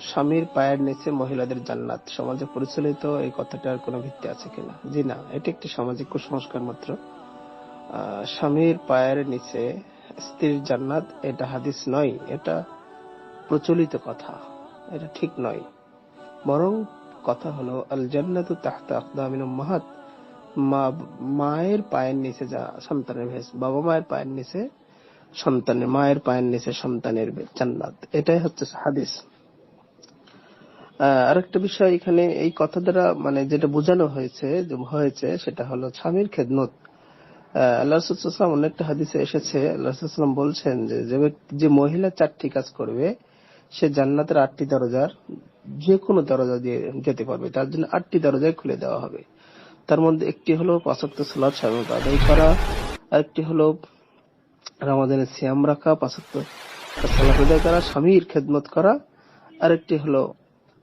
স্বামীর পায়ের নিচে মহিলাদের জান্নাত। সমাজে পরিচালিত এই কথাটার কোনো ভিত্তি আছে কিনা? জি না, এটি একটি সামাজিক কুসংস্কার মাত্র। স্বামীর পায়ের নিচে স্ত্রীর জান্নাত, এটা হাদিস নয়, এটা প্রচলিত কথা, এটা ঠিক নয়। বরং কথা হলো আল জান্নাতু তাহতা আকদামিন উম্মাহাত। মা, মায়ের পায়ের নিচে যা সন্তানের ভেস, বাবা মায়ের পায়ের নিচে সন্তানের, মায়ের পায়ের নিচে সন্তানের জান্নাত। এটাই হচ্ছে হাদিস। আরেকটা বিষয় এখানে এই কথা দ্বারা মানে যেটা বোঝানো হয়েছে হয়েছে, সেটা হলো স্বামীর খেদমত। আল্লাহ রসুলাম অনেকটা হাদিসে এসেছে, আল্লাহ বলছেন যে যে মহিলা চারটি কাজ করবে, সে জান্নাতের আটটি দরজার যে কোনো দরজা দিয়ে যেতে পারবে, তার জন্য আটটি দরজায় খুলে দেওয়া হবে। তার মধ্যে একটি হলো পাঁচক্ত সালাত সাময়িক আদায় করা, আরেকটি হলো রমাদানের সিয়াম রাখা, পাঁচক্ত সালাত আদায় করা, স্বামীর খেদমত করা, আরেকটি হলো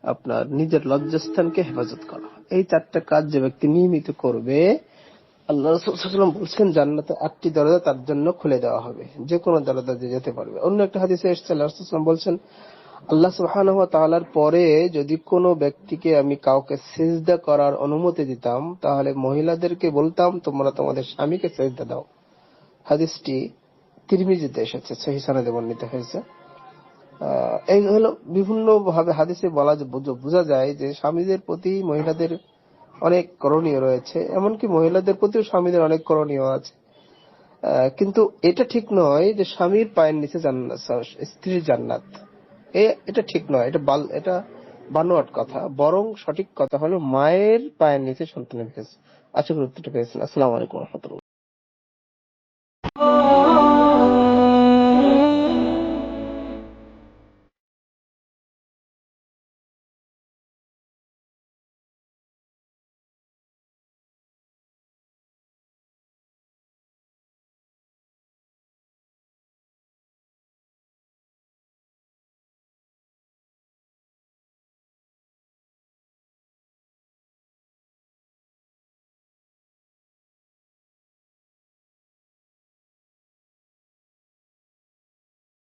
আপনার নিজের লজ্জাস্থানকে হেফাজত করা এই চারটা কাজ যে ব্যক্তি নিয়মিত করবে, আল্লাহ রসুলাম বলছেন, জান্নাতে আটটি দরজা তার জন্য খুলে দেওয়া হবে। যে কোনো দরজা দিয়ে যেতে পারবে। অন্য একটা হাদিসে এসেছে, আল্লাহ রসুলাম বলছেন, আল্লাহ সুবহানাহু ওয়া তাআলার পরে যদি কোনো ব্যক্তিকে আমি কাউকে সিজদা করার অনুমতি দিতাম, তাহলে মহিলাদেরকে বলতাম, তোমরা তোমাদের স্বামীকে সিজদা দাও। হাদিসটি তিরমিজিতে এসেছে সহি সনদে বর্ণিত হয়েছে। এই হলো বিভিন্ন ভাবে হাদিসে বলা বোঝা- যায় যে স্বামীদের প্রতি মহিলাদের অনেক করণীয় রয়েছে, এমনকি মহিলাদের প্রতিও স্বামীদের অনেক করণীয় আছে। কিন্তু এটা ঠিক নয় যে স্বামীর পায়ের নিচে স্ত্রীর জান্নাত। এটা ঠিক নয়, এটা বাল এটা বানোয়াট কথা। বরং সঠিক কথা হলো মায়ের পায়ের নিচে সন্তানের ভেস আশা করি উত্তরটা পেয়েছেন। আসসালামু আলাইকুম রহমতুল্লাহ।